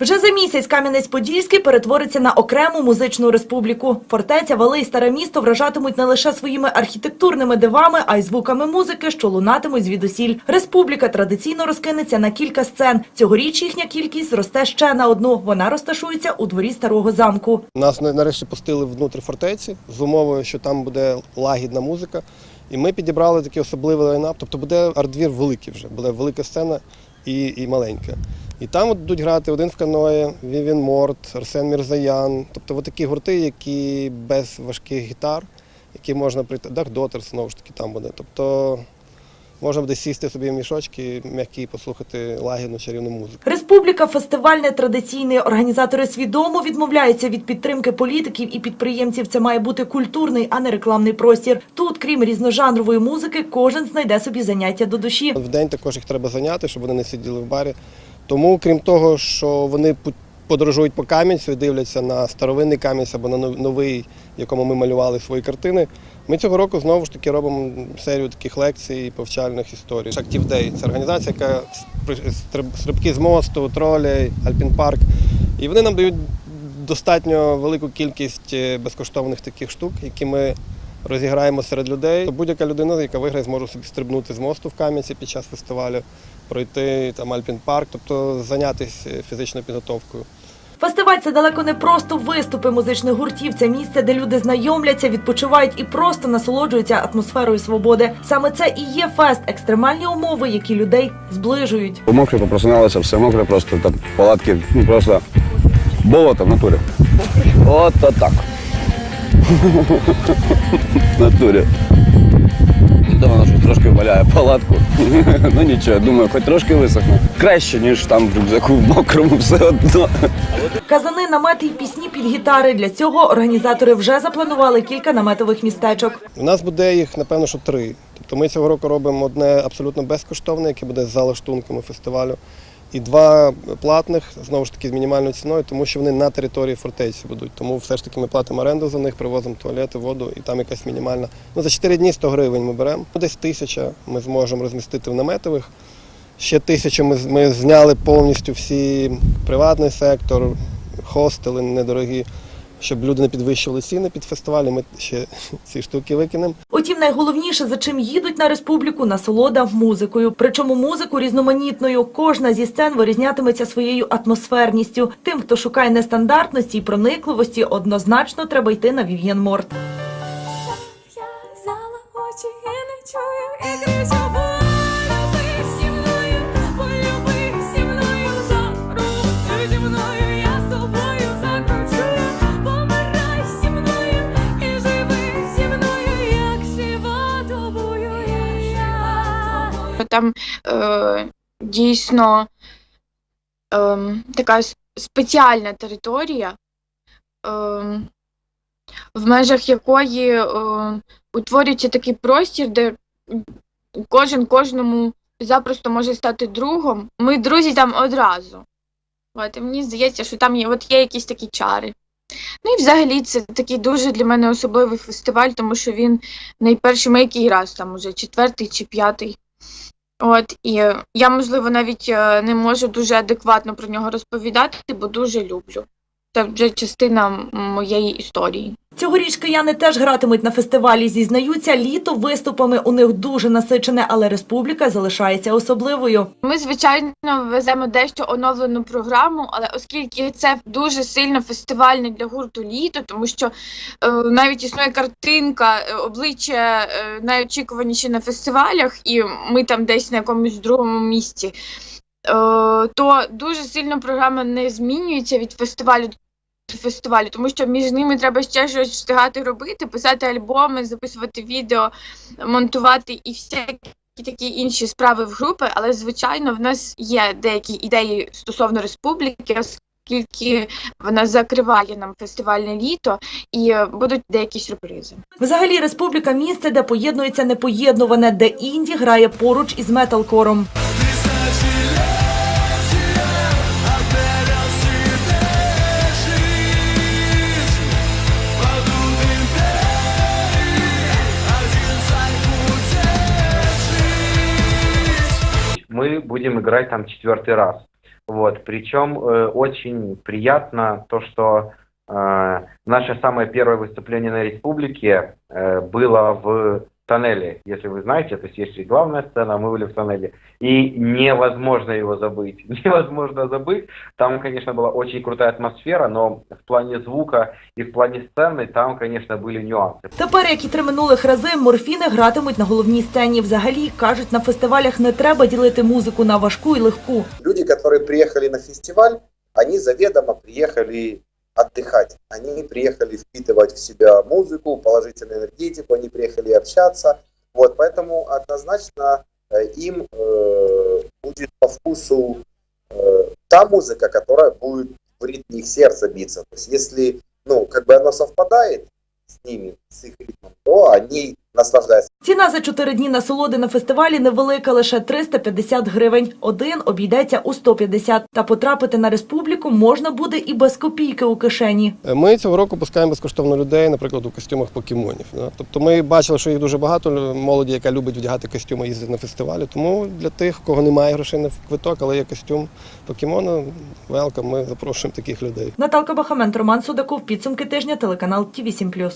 Вже за місяць Кам'янець-Подільський перетвориться на окрему музичну республіку. Фортеця, вали і старе місто вражатимуть не лише своїми архітектурними дивами, а й звуками музики, що лунатимуть звідусіль. Республіка традиційно розкинеться на кілька сцен. Цьогоріч їхня кількість зросте ще на одну. Вона розташується у дворі старого замку. Нас на- нарешті пустили внутрі фортеці з умовою, що там буде лагідна музика. І ми підібрали такий особливий лайнап. Тобто буде ардвір великий вже, буде велика сцена і, і маленька. І там от будуть грати один в каної, Вівін Морт, Арсен Мірзаян. Тобто от такі гурти, які без важких гітар, які можна прийти. Дах Дотер знову ж таки там буде. Тобто можна буде сісти собі в мішочки, м'які, послухати лагідну чарівну музику. Республіка фестивальне традиційний. Організатори свідомо відмовляються від підтримки політиків і підприємців. Це має бути культурний, а не рекламний простір. Тут, крім різножанрової музики, кожен знайде собі заняття до душі. В день також їх треба зайняти, щоб вони не сиділи в барі. Тому, крім того, що вони подорожують по Кам'янцю і дивляться на старовинний Кам'янець або на новий, якому ми малювали свої картини. Ми цього року знову ж таки робимо серію таких лекцій, повчальних історій. Active Day – це організація, яка стрибки з мосту, тролей, Альпін Парк. І вони нам дають достатньо велику кількість е, безкоштовних таких штук, які ми розіграємо серед людей. Будь-яка людина, яка виграє, зможе собі стрибнути з мосту в Кам'янці під час фестивалю, пройти там Альпін Парк, тобто зайнятися фізичною підготовкою. Фестиваль це далеко не просто виступи музичних гуртів. Це місце, де люди знайомляться, відпочивають і просто насолоджуються атмосферою свободи. Саме це і є фест, екстремальні умови, які людей зближують. Мокре попросиналося, все мокре, просто там палатки, ну просто болото в натурі. От так. В натурі. Дома вона щось трошки валяє палатку. ну нічого, думаю, хоч трошки висохне. Краще, ніж там в рюкзаку в мокрому все одно. Казани, намети і пісні під гітари. Для цього організатори вже запланували кілька наметових містечок. У нас буде їх, напевно, що три. Тобто ми цього року робимо одне абсолютно безкоштовне, яке буде за лаштунками фестивалю, і два платних, знову ж таки, з мінімальною ціною, тому що вони на території фортеці будуть. Тому все ж таки ми платимо оренду за них, привозимо туалети, воду, і там якась мінімальна. Ну, за 4 дні 100 гривень ми беремо. Десь тисяча ми зможемо розмістити в наметових. Ще тисячу ми, ми зняли повністю всі приватний сектор, хостели недорогі, щоб люди не підвищували ціни під фестивалі. Ми ще ці штуки викинемо. Утім, найголовніше, за чим їдуть на республіку, насолода музикою. Причому музику різноманітною. Кожна зі сцен вирізнятиметься своєю атмосферністю. Тим, хто шукає нестандартності і проникливості, однозначно треба йти на Вів'єн Морт. Там е, дійсно е, така спеціальна територія, е, в межах якої е, утворюється такий простір, де кожен кожному запросто може стати другом. Ми друзі там одразу. От, і мені здається, що там є, от є якісь такі чари. Ну і взагалі це такий дуже для мене особливий фестиваль, тому що він найперший ми який раз там уже четвертий чи п'ятий. От і я, можливо, навіть е, не можу дуже адекватно про нього розповідати, бо дуже люблю. Це вже частина моєї історії. Цьогоріч кияни теж гратимуть на фестивалі. Зізнаються, літо виступами у них дуже насичене, але республіка залишається особливою. Ми, звичайно, веземо дещо оновлену програму, але оскільки це дуже сильно фестивальне для гурту літо, тому що е, навіть існує картинка, е, обличчя е, найочікуваніші на фестивалях, і ми там десь на якомусь другому місці, то дуже сильно програма не змінюється від фестивалю до фестивалю, тому що між ними треба ще щось встигати робити, писати альбоми, записувати відео, монтувати і всякі такі інші справи в групи, але звичайно в нас є деякі ідеї стосовно республіки, оскільки вона закриває нам фестивальне літо і е, будуть деякі сюрпризи. Взагалі, республіка місце, де поєднується непоєднуване, де інді грає поруч із металкором. Будем играть там четвертый раз. Вот, причем э, очень приятно то, что э, наше самое первое выступление на республике э, было в тоннеле, если вы знаете, то есть есть и главная сцена, а мы были в тоннеле. И невозможно его забыть. Невозможно забыть. Там, конечно, была очень крутая атмосфера, но в плане звука и в плане сцены там, конечно, были нюансы. Тепер, як і три минулих рази, морфіни гратимуть на головній сцені. Взагалі, кажуть, на фестивалях не треба ділити музику на важку і легку. люди, которые приехали на фестиваль, они заведомо приехали отдыхать. Они приехали впитывать в себя музыку, положительную энергетику, они приехали общаться. Вот, поэтому однозначно э, им э, будет по вкусу э, та музыка, которая будет в ритме их сердца биться. То есть если, ну, как бы оно совпадает с ними, с их ритмом, то они наслаждаются. Ціна за чотири дні насолоди на фестивалі невелика, лише 350 гривень. Один обійдеться у 150. Та потрапити на республіку можна буде і без копійки у кишені. Ми цього року пускаємо безкоштовно людей, наприклад, у костюмах покемонів. Тобто ми бачили, що їх дуже багато молоді, яка любить вдягати костюми, їздить на фестивалі. Тому для тих, кого немає грошей на квиток, але є костюм покемона, велкам, ми запрошуємо таких людей. Наталка Бахамент, Роман Судаков. Підсумки тижня. Телеканал ТІВІ 7+.